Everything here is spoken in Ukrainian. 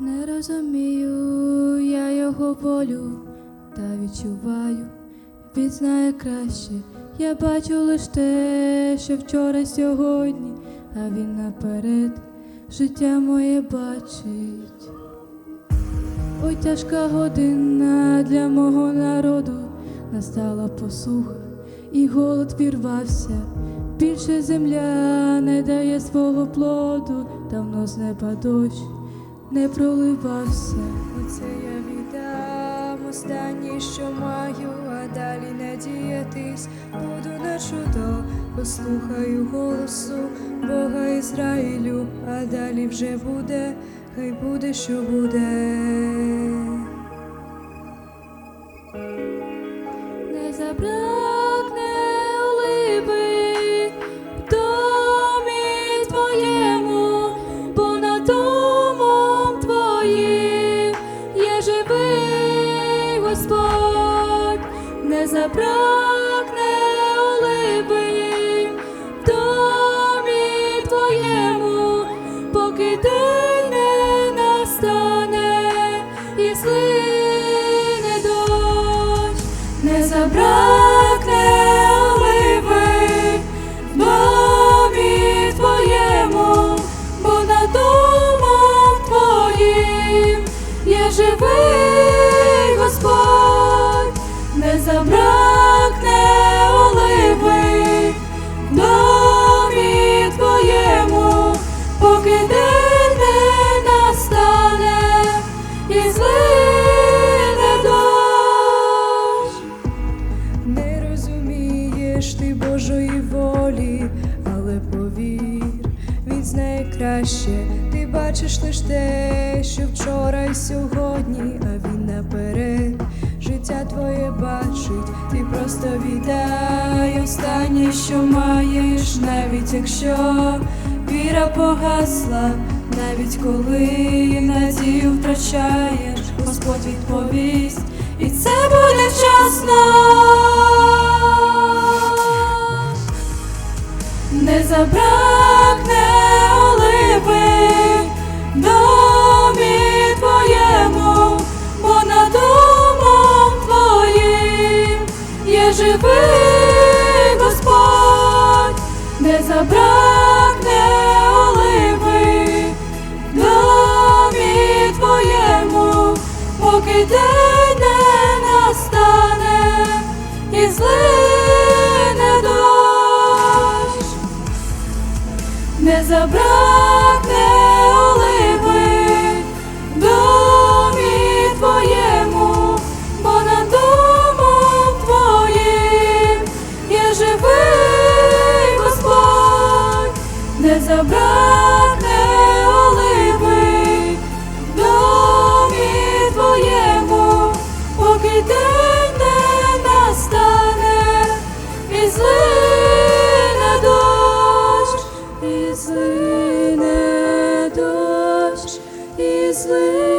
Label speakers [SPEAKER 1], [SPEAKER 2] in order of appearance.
[SPEAKER 1] Не розумію я його волю, та відчуваю, він знає краще. Я бачу лиш те, що вчора сьогодні, а він наперед життя моє бачить. Ой, тяжка година для мого народу, настала посуха, і голод вірвався. Більше земля не дає свого плоду, давно з неба дощ не проливався.
[SPEAKER 2] Оце я віддам останнє, що маю, а далі надіятись буду на чудо, послухаю голосу Бога Ізраїлю, а далі вже буде, хай буде, що буде.
[SPEAKER 1] Не забракне забракне оливи в домі твоєму, поки день не настане і злине дощ, не забракне оливи в домі твоєму, бо над домом твоїм є живий
[SPEAKER 2] розумієш ти Божої волі, але повір, він знає краще. Ти бачиш лиш те, що вчора і сьогодні, а він наперед життя твоє бачить, ти просто віддай останнє, що маєш, навіть якщо віра погасла, навіть коли надію втрачаєш, Господь відповість, і це буде вчасно.
[SPEAKER 1] Не забракне оливи в домі твоєму, бо над домом твоїм є живий Господь, не забракне оливи в домі твоєму, поки день не настане і злине не забракне оливи домі твоєму, бо на домом твоїм є живий Господь, не забракне і